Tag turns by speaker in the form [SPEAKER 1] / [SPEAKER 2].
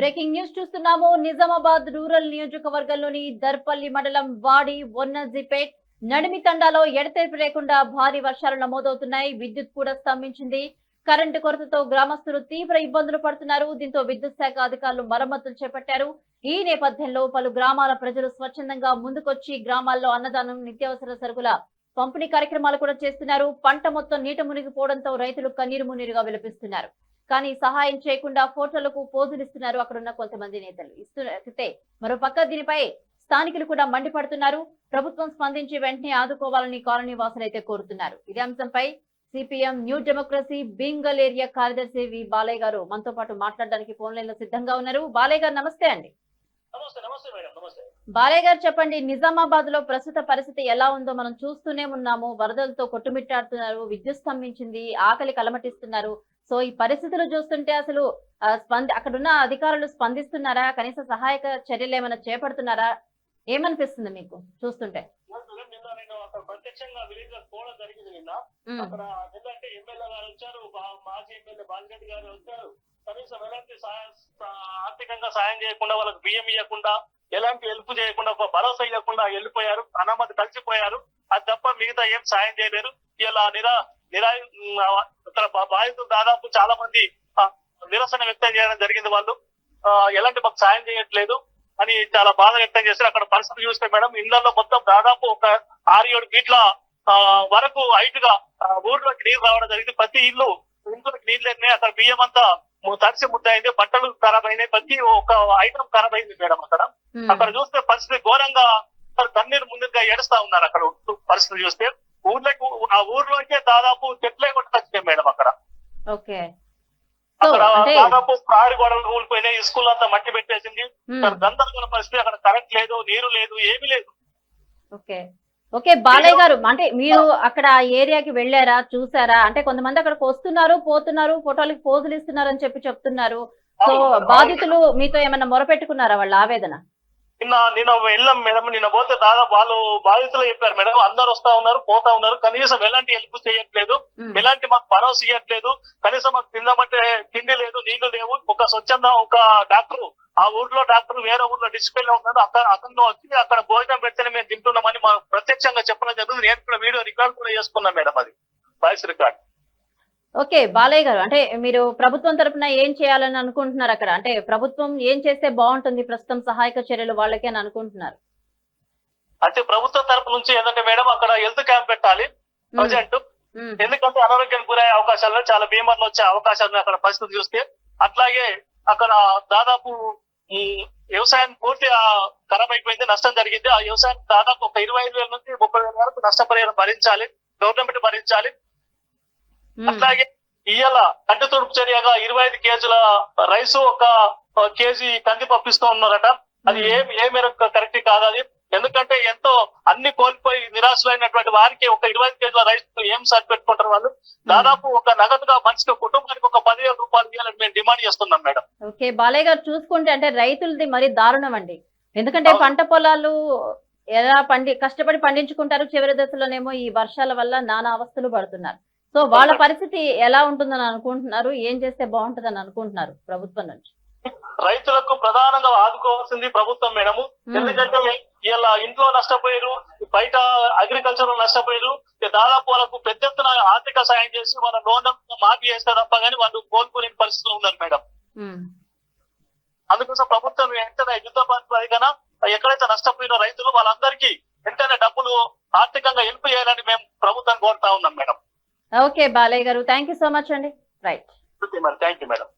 [SPEAKER 1] Breaking news చూస్తున్నాము. Nizamabad rural నియోజకవర్గంలోని దర్పల్లి మండలం వాడి వన్నజిపేట్ నడిమి తండాలో ఎడతెరిపి లేకుండా భారీ వర్షాలు నమోదవుతున్నాయి. విద్యుత్ కూడా స్తంభించింది. కరెంటు కొరతతో గ్రామస్తులు తీవ్ర ఇబ్బందులు పడుతున్నారు. దీంతో విద్యుత్ శాఖ అధికారులు మరమ్మతులు చేపట్టారు. ఈ నేపథ్యంలో పలు గ్రామాల ప్రజలు స్వచ్ఛందంగా ముందుకొచ్చి గ్రామాల్లో అన్నదానం నిత్యావసర సరుకుల పంపిణీ కార్యక్రమాలు కూడా చేస్తున్నారు. పంట మొత్తం నీట మునిగిపోవడంతో రైతులు కన్నీరు మున్నీరుగా విలపిస్తున్నారు. కానీ సహాయం చేయకుండా ఫోటోలకు పోజులు ఇస్తున్నారు అక్కడున్న కొంతమంది నేతలు. ఇస్తే మరోపక్క దీనిపై స్థానికులు కూడా మండిపడుతున్నారు. ప్రభుత్వం స్పందించి వెంటనే ఆదుకోవాలని కాలనీ వాసులు అయితే కోరుతున్నారు. ఇదే అంశంపై సిపిఎం న్యూ డెమోక్రసీ బీంగల్ ఏరియా కార్యదర్శి వి బాలయ్య గారు మనతో పాటు మాట్లాడడానికి ఫోన్ లైన్లో సిద్ధంగా ఉన్నారు. బాలయ్య గారు నమస్తే అండి. బాలయ్య గారు చెప్పండి నిజామాబాద్లో ప్రస్తుత పరిస్థితి ఎలా ఉందో మనం చూస్తూనే ఉన్నాము. వరదలతో కొట్టుమిట్టాడుతున్నారు విద్యుత్ స్తంభించింది ఆకలి కలమటిస్తున్నారు. సో ఈ పరిస్థితులు చూస్తుంటే అసలు స్పంది అక్కడున్న అధికారులు స్పందిస్తున్నారా? కనీస సహాయక చర్యలు ఏమైనా చేపడుతున్నారా? ఏమనిపిస్తుంది మీకు చూస్తుంటే?
[SPEAKER 2] ప్రత్యక్షంగా విలేజ్ పోవడం జరిగింది నిన్న.
[SPEAKER 1] ఉమ్,
[SPEAKER 2] అక్కడ ఎందుకంటే ఎమ్మెల్యే గారు వచ్చారు బా- మాజీ ఎమ్మెల్యే బాలిరెడ్డి గారు వచ్చారు. కనీసం ఎలాంటి ఆర్థికంగా సాయం చేయకుండా వాళ్ళకి బియ్యం ఇవ్వకుండా ఎలాంటి హెల్ప్ చేయకుండా ఒక భరోసా ఇవ్వకుండా వెళ్ళిపోయారు. అనామతి కలిసిపోయారు అది తప్ప మిగతా ఏం సాయం చేయలేరు. ఇలా నిరా నిరా బాధితులు దాదాపు చాలా మంది నిరసన వ్యక్తం చేయడం జరిగింది వాళ్ళు. ఎలాంటి మాకు సాయం చేయట్లేదు అని చాలా బాధ వ్యక్తం చేశారు. అక్కడ పరిస్థితి చూస్తే మేడం ఇళ్ళలో మొత్తం దాదాపు ఒక ఆరు ఏడు ఫీట్ల ఆ, వరకు హైట్గా ఊర్లోకి నీరు రావడం జరిగింది. ప్రతి ఇల్లు ఇంట్లోకి నీళ్ళు వెళ్ళినాయి అక్కడ బియ్యం అంతా తడిసి ముద్దయింది. బట్టలు ఖరాబ్ అయినాయి. ప్రతి ఒక ఐటమ్ ఖరాబ్ అయింది మేడం అక్కడ. అక్కడ చూస్తే పరిస్థితి ఘోరంగా కన్నీరు ముందుగా ఏడుస్తా ఉన్నారు అక్కడ పరిస్థితి చూస్తే. ఊర్లోకి ఆ ఊర్లోకే దాదాపు చెట్లే కొట్టుకొచ్చినాయి మేడం అక్కడ.
[SPEAKER 1] ఓకే.
[SPEAKER 2] అక్కడ దాదాపు ప్రాడి గోడలు కూలిపోయినాయి స్కూల్ అంతా మట్టి పెట్టేసింది. గందరగోళ పరిస్థితి అక్కడ కరెంట్ లేదు నీరు లేదు ఏమీ లేదు.
[SPEAKER 1] ఓకే. ఓకే బాలయ్య గారు అంటే మీరు అక్కడ ఏరియాకి వెళ్ళారా చూసారా? అంటే కొంతమంది అక్కడికి వస్తున్నారు పోతున్నారు ఫోటోలకి పోజులు ఇస్తున్నారు అని చెప్పి చెప్తున్నారు. సో. బాధితులు మీతో ఏమైనా మొరపెట్టుకున్నారా వాళ్ళ ఆవేదన?
[SPEAKER 2] నిన్న నిన్న వెళ్ళాం మేడం. నిన్న పోతే దాదాపు వాళ్ళు బాధితులు చెప్పారు మేడం. అందరు వస్తా ఉన్నారు పోతా ఉన్నారు. కనీసం ఎలాంటి హెల్ప్ చేయట్లేదు. ఎలాంటి మాకు భరోసా ఇవ్వట్లేదు కనీసం మాకు తిందామంటే తిండి లేదు నీళ్ళు లేవు. ఒక స్వచ్ఛంద ఒక డాక్టర్ ఆ ఊర్లో డాక్టర్ వేరే ఊర్లో డిస్ప్లే లో ఉన్నాడు. అక్కడ అతను వచ్చి అక్కడ భోజనం పెడితేనే మేము తింటున్నామని ప్రత్యక్షంగా చెప్పడం జరుగుతుంది. నేను కూడా వీడియో రికార్డ్ కూడా చేసుకున్నాను మేడం అది. Voice record.
[SPEAKER 1] Okay Balayya garu అంటే మీరు ప్రభుత్వం తరపున ఏం చేయాలని అనుకుంటున్నారు అక్కడ? అంటే ప్రభుత్వం ఏం చేస్తే బాగుంటుంది? ప్రస్తుతం సహాయక చర్యలు వాళ్ళకి అని అనుకుంటున్నారు.
[SPEAKER 2] అంటే ప్రభుత్వం తరపు నుంచి ఏంటంటే మేడం అక్కడ హెల్త్ క్యాంప్ పెట్టాలి ప్రజెంట్. ఎందుకంటే అనారోగ్యానికి గురయ్యే అవకాశాలు. చాలా బీమార్లు వచ్చే అవకాశాలు అక్కడ పరిస్థితి చూస్తే. అట్లాగే అక్కడ దాదాపు ఈ వ్యవసాయం పూర్తిగా ఖరాబ్ అయిపోయింది నష్టం జరిగింది. ఆ వ్యవసాయం దాదాపు ఒక ఇరవై ఐదు వేల నుంచి ముప్పై వేల వరకు నష్టపరిహారం భరించాలి గవర్నమెంట్ భరించాలి. అట్లాగే ఇయ్యాల కంటి తుడుపు చర్యగా ఇరవై ఐదు కేజీల రైస్ ఒక కేజీ కంది పంపిస్తూ ఉన్నారట. అది ఏ ఏ మేరకు కరెక్ట్ కాదు అది. ఎందుకంటే ఎంతో అన్ని కోల్పోయి నిరాశలైనటువంటి వారికి ఒక ఇరవై కేజీల రైస్ ఏం సరి పెట్టుకుంటారు వాళ్ళు? దాదాపు ఒక నగదుగా మనిషికి కుటుంబానికి ఒక పదివేల రూపాయలు ఇవ్వాలని మేము డిమాండ్ చేస్తున్నాం మేడం.
[SPEAKER 1] ఓకే బాలయ్య గారు చూసుకుంటే అంటే రైతులది మరి దారుణం అండి. ఎందుకంటే. పంట పొలాలు ఎలా పండి కష్టపడి పండించుకుంటారు చివరి దశలోనేమో ఈ వర్షాల వల్ల నానా అవస్థలు పడుతున్నారు. సో వాళ్ళ. పరిస్థితి ఎలా ఉంటుందని అనుకుంటున్నారు? ఏం చేస్తే బాగుంటుందని అనుకుంటున్నారు ప్రభుత్వం నుంచి?
[SPEAKER 2] రైతులకు ప్రధానంగా ఆదుకోవాల్సింది ప్రభుత్వం మేడము ఎందుకంటే ఇలా ఇంట్లో నష్టపోయారు బయట అగ్రికల్చర్ నష్టపోయారు ఇక దాదాపు వాళ్ళకు పెద్ద ఎత్తున ఆర్థిక సాయం చేసి వాళ్ళ లోన్ మాఫీ చేస్తే తప్ప కానీ వాళ్ళు కోలుకోలేని పరిస్థితిలో ఉన్నారు మేడం. అందుకోసం ప్రభుత్వం వెంటనే యుద్ధ ప్రాతిపదికన ఎక్కడైతే నష్టపోయిన రైతులు వాళ్ళందరికీ వెంటనే డబ్బులు ఆర్థికంగా హెల్ప్ చేయాలని మేము ప్రభుత్వాన్ని కోరుతా ఉన్నాం మేడం.
[SPEAKER 1] ఓకే బాలయ్య గారు థ్యాంక్ యూ సో మచ్ అండి. Right
[SPEAKER 2] thank you madam